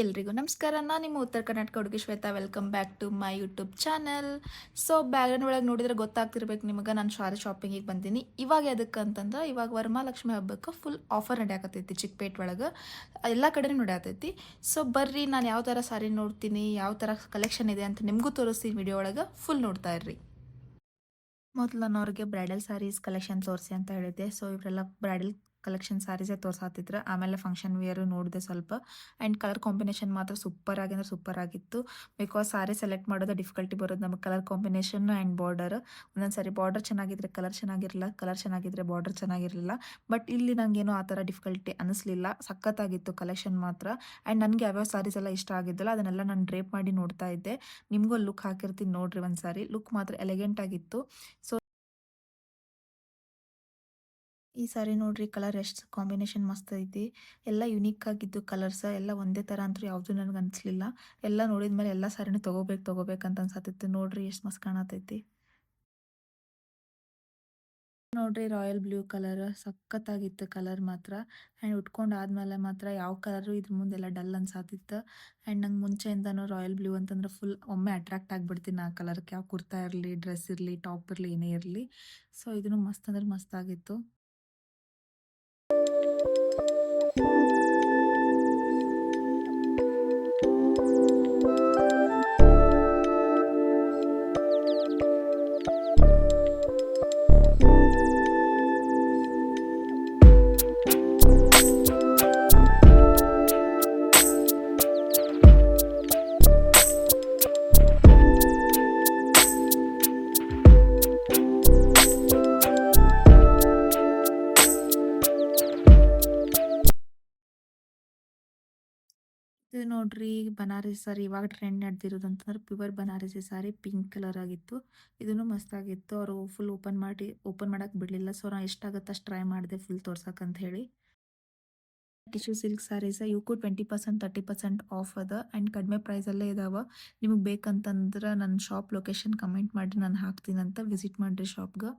ಎಲ್ರಿಗೂ ನಮಸ್ಕಾರ. ನಾನು ನಿಮ್ಮ ಉತ್ತರ ಕರ್ನಾಟಕ ಹುಡುಗಿ Shweta. Welcome back to my YouTube channel so background ಒಳಗೆ ನೋಡಿದ್ರೆ ಗೊತ್ತಾಗ್ತಿರ್ಬೇಕು ನಿಮಗೆ. ನಾನು ಶಾರಿ ಶಾಪಿಂಗಿಗೆ ಬಂದೀನಿ. ಇವಾಗ ಎದಕ್ಕೆ ಅಂತಂದ್ರೆ, ಇವಾಗ ವರಮಹಾಲಕ್ಷ್ಮಿ ಹಬ್ಬಕ್ಕೆ ಫುಲ್ ಆಫರ್ ನಡೆಯಾಕತ್ತೈತಿ ಚಿಕ್ಕಪೇಟ್ ಒಳಗೆ. ಎಲ್ಲ ಕಡೆ ನಡೆಯತೈತಿ ಸೊ ಬರ್ರಿ, ನಾನು ಯಾವ ಥರ ಸಾರಿ ನೋಡ್ತೀನಿ, ಯಾವ ಥರ ಕಲೆಕ್ಷನ್ ಇದೆ ಅಂತ ನಿಮಗೂ ತೋರಿಸ್ತೀನಿ ವಿಡಿಯೋ ಒಳಗೆ. ಫುಲ್ ನೋಡ್ತಾ ಇರ್ರಿ. ಮೊದಲು ನಾನು ಅವ್ರಿಗೆ ಬ್ರೈಡಲ್ ಸ್ಯಾರೀಸ್ ಕಲೆಕ್ಷನ್ ತೋರಿಸಿ ಅಂತ ಹೇಳಿದ್ದೆ. ಸೊ ಇವರೆಲ್ಲ ಬ್ರೈಡಲ್ ಕಲೆಕ್ಷನ್ ಸ್ಯಾರೀಸೇ ತೋರ್ಸಾತಿದ್ರು. ಆಮೇಲೆ ಫಂಕ್ಷನ್ ವೇರು ನೋಡಿದೆ ಸ್ವಲ್ಪ. ಆ್ಯಂಡ್ ಕಲರ್ ಕಾಂಬಿನೇಷನ್ ಮಾತ್ರ ಸೂಪರ್ ಆಗಿ ಅಂದರೆ ಸೂಪರ್ ಆಗಿತ್ತು. ಬಿಕಾಸ್ ಸಾರಿ ಸೆಲೆಕ್ಟ್ ಮಾಡೋದು ಡಿಫಿಕಲ್ಟಿ ಬರೋದು. ನಮಗೆ ಕಲರ್ ಕಾಂಬಿನೇಷನ್ ಆ್ಯಂಡ್ ಬಾರ್ಡರ್. ಒಂದೊಂದು ಸಾರಿ ಬಾರ್ಡರ್ ಚೆನ್ನಾಗಿದ್ರೆ ಕಲರ್ ಚೆನ್ನಾಗಿರಲಿಲ್ಲ ಕಲರ್ ಚೆನ್ನಾಗಿದ್ರೆ ಬಾರ್ಡರ್ ಚೆನ್ನಾಗಿರಲಿಲ್ಲ ಬಟ್ ಇಲ್ಲಿ ನನಗೇನು ಆ ಥರ ಡಿಫಿಕಲ್ಟಿ ಅನಿಸ್ಲಿಲ್ಲ. ಸಖತ್ತಾಗಿತ್ತು ಕಲೆಕ್ಷನ್ ಮಾತ್ರ. ಆ್ಯಂಡ್ ನನಗೆ ಯಾವ್ಯಾವ ಸಾರೀಸ್ ಎಲ್ಲ ಇಷ್ಟ ಆಗಿದ್ದಲ್ಲ, ಅದನ್ನೆಲ್ಲ ನಾನು ಡ್ರೇಪ್ ಮಾಡಿ ನೋಡ್ತಾ ಇದ್ದೆ. ನಿಮಗೂ ಲುಕ್ ಹಾಕಿರ್ತೀನಿ ನೋಡ್ರಿ ಒಂದು ಸಾರಿ ಲುಕ್ ಮಾತ್ರ ಎಲಿಗೆಂಟ್ ಆಗಿತ್ತು. ಸೊ ಈ ಸಾರಿ ನೋಡ್ರಿ ಕಲರ್ ಎಷ್ಟು ಕಾಂಬಿನೇಷನ್ ಮಸ್ತ್ ಐತಿ. ಎಲ್ಲ ಯುನೀಕ್ ಆಗಿದ್ದು ಕಲರ್ಸ್ ಎಲ್ಲ ಒಂದೇ ಥರ ಅಂತೂ ಯಾವುದು ನನಗೆ ಅನಿಸ್ಲಿಲ್ಲ. ಎಲ್ಲ ನೋಡಿದ ಮೇಲೆ ಎಲ್ಲ ಸಾರಿನೂ ತಗೋಬೇಕು ತಗೋಬೇಕಂತ ಅನ್ಸತ್ತಿತ್ತು. ನೋಡ್ರಿ ಎಷ್ಟು ಮಸ್ತ್ ಕಾಣತೈತಿ ನೋಡ್ರಿ ರಾಯಲ್ ಬ್ಲೂ ಕಲರ್ ಸಖತ್ತಾಗಿತ್ತು ಕಲರ್ ಮಾತ್ರ. ಆ್ಯಂಡ್ ಉಟ್ಕೊಂಡು ಆದ್ಮೇಲೆ ಮಾತ್ರ ಯಾವ ಕಲರು ಇದ್ರ ಮುಂದೆಲ್ಲ ಡಲ್ ಅನ್ಸಾತಿತ್ತು ಆ್ಯಂಡ್ ನಂಗೆ ಮುಂಚೆಯಿಂದನೂ ರಾಯಲ್ ಬ್ಲೂ ಅಂತಂದ್ರೆ ಫುಲ್ ಒಮ್ಮೆ ಅಟ್ರಾಕ್ಟ್ ಆಗಿಬಿಡ್ತೀನಿ ಆ ಕಲರ್ಗೆ ಯಾವ ಕುರ್ತಾ ಇರಲಿ ಡ್ರೆಸ್ ಇರಲಿ ಟಾಪ್ ಇರಲಿ, ಏನೇ ಇರಲಿ. ಸೊ ಇದನ್ನು ಮಸ್ತ್ ಅಂದ್ರೆ ಮಸ್ತ್ ಆಗಿತ್ತು. ಇದು ನೋಡ್ರಿ ಬನಾರಸಿ ಸಾರಿ ಇವಾಗ ಟ್ರೆಂಡ್ ನಡೆದಿರೋದು ಅಂತಂದ್ರೆ pure Banarasi sari pink colour ಆಗಿತ್ತು. ಇದನ್ನು ಮಸ್ತ್ ಆಗಿತ್ತು ಅವರು ಫುಲ್ ಓಪನ್ ಮಾಡಿ ಓಪನ್ ಮಾಡಕ್ಕೆ ಬಿಡಲಿಲ್ಲ. ಸೊ ನಾನು ಎಷ್ಟಾಗುತ್ತೆ ಅಷ್ಟು ಟ್ರೈ ಮಾಡಿದೆ ಫುಲ್ ತೋರ್ಸಕ್ಕಂತ ಹೇಳಿ. Tissue silk saris ಇವಕ್ಕೂ twenty percent thirty percent off ಅದ. ಆ್ಯಂಡ್ ಕಡಿಮೆ ಪ್ರೈಸಲ್ಲೇ ಇದಾವೆ. ನಿಮಗೆ ಬೇಕಂತಂದ್ರೆ ನನ್ನ ಶಾಪ್ ಲೊಕೇಶನ್ ಕಮೆಂಟ್ ಮಾಡಿ ನಾನು ಹಾಕ್ತೀನಂತ ವಿಸಿಟ್ ಮಾಡಿರಿ ಶಾಪ್ಗೆ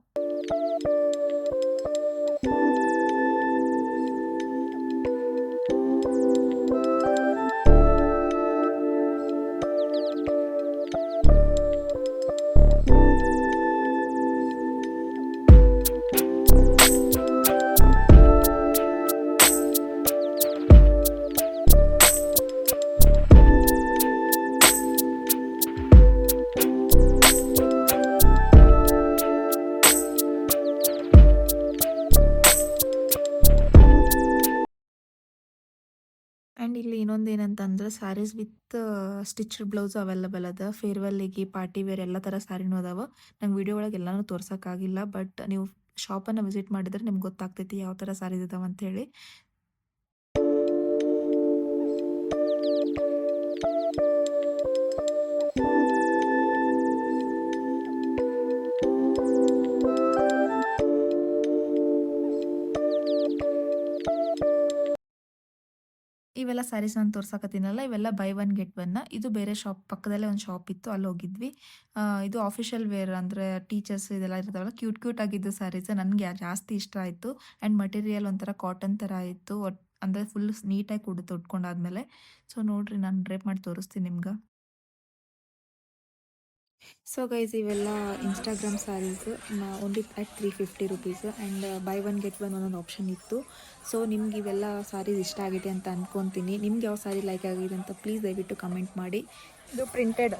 ಇನ್ನೊಂದು ಏನಂತಂದ್ರೆ saris with stitched blouse available ಅದ. ಫೇರ್ವೆಲ್ಲಿಗೆ ಪಾರ್ಟಿ ವೇರ್ ಎಲ್ಲ ತರ ಸ್ಯಾರಿನೂ ಅದಾವ. ನಂಗೆ ವಿಡಿಯೋ ಒಳಗೆ ಎಲ್ಲನೂ ತೋರ್ಸೋಕ್ಕಾಗಿಲ್ಲ ಬಟ್ ನೀವು ಶಾಪನ್ನು ವಿಸಿಟ್ ಮಾಡಿದ್ರೆ ನಿಮ್ಗೆ ಗೊತ್ತಾಗ್ತೈತಿ ಯಾವ ಥರ ಸ್ಯಾರೀಸ್ ಇದಾವೆ ಅಂತೇಳಿ ಇವೆಲ್ಲ ಸ್ಯಾರೀಸ್ ನಾನು ತೋರ್ಸಕತ್ತೀನಲ್ಲ, ಇವೆಲ್ಲ ಬೈ ಒನ್ ಗೆಟ್ ಒನ್ನ ಇದು ಬೇರೆ ಶಾಪ್, ಪಕ್ಕದಲ್ಲೇ ಒಂದು ಶಾಪ್ ಇತ್ತು, ಅಲ್ಲಿ ಹೋಗಿದ್ವಿ. ಇದು ಆಫಿಷಿಯಲ್ ವೇರ್ ಅಂದರೆ ಟೀಚರ್ಸ್ ಇದೆಲ್ಲ ಇರ್ತಾವಲ್ಲ ಕ್ಯೂಟ್ ಕ್ಯೂಟ್ ಆಗಿದ್ದು ಸ್ಯಾರೀಸ್ ನನಗೆ ಜಾಸ್ತಿ ಇಷ್ಟ ಆಯಿತು. ಆ್ಯಂಡ್ ಮಟೀರಿಯಲ್ ಒಂಥರ ಕಾಟನ್ ಥರ ಇತ್ತು. ಅಂದರೆ ಫುಲ್ ನೀಟಾಗಿ ಕುಡಿದು ಉಟ್ಕೊಂಡಾದ್ಮೇಲೆ ಸೊ ನೋಡಿರಿ, ನಾನು ಡ್ರೇಪ್ ಮಾಡಿ ತೋರಿಸ್ತೀನಿ ನಿಮ್ಗೆ. ಸೊ ಗೈಸ್ ಇವೆಲ್ಲ Instagram saris only at three fifty rupees and buy one get one ಒಂದೊಂದು ಆಪ್ಷನ್ ಇತ್ತು. ಸೊ ನಿಮ್ಗೆ ಇವೆಲ್ಲ ಸ್ಯಾರೀಸ್ ಇಷ್ಟ ಆಗಿದೆ ಅಂತ ಅಂದ್ಕೊತೀನಿ ನಿಮ್ಗೆ ಯಾವ ಸ್ಯಾರಿ ಲೈಕ್ ಆಗಿದೆ ಅಂತ ಪ್ಲೀಸ್ ದಯವಿಟ್ಟು ಕಮೆಂಟ್ ಮಾಡಿ. ಇದು ಪ್ರಿಂಟೆಡ್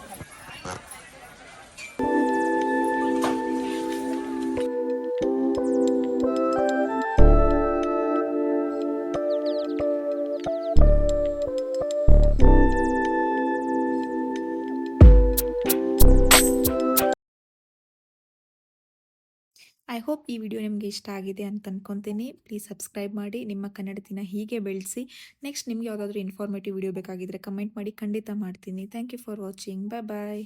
ಐ ಹೋಪ್ ಈ ವಿಡಿಯೋ ನಿಮಗೆ ಇಷ್ಟ ಆಗಿದೆ ಅಂತ ಅನ್ಕೊತೀನಿ. ಪ್ಲೀಸ್ ಸಬ್ಸ್ಕ್ರೈಬ್ ಮಾಡಿ, ನಿಮ್ಮ ಕನ್ನಡತಿನ ಹೀಗೆ ಬೆಳೆಸಿ. ನೆಕ್ಸ್ಟ್ ನಿಮ್ಗೆ ಯಾವುದಾದ್ರೂ ಇನ್ಫಾರ್ಮೇಟಿವ್ ವಿಡಿಯೋ ಬೇಕಾಗಿದ್ದರೆ ಕಮೆಂಟ್ ಮಾಡಿ, ಖಂಡಿತ ಮಾಡ್ತೀನಿ. Thank you for watching bye bye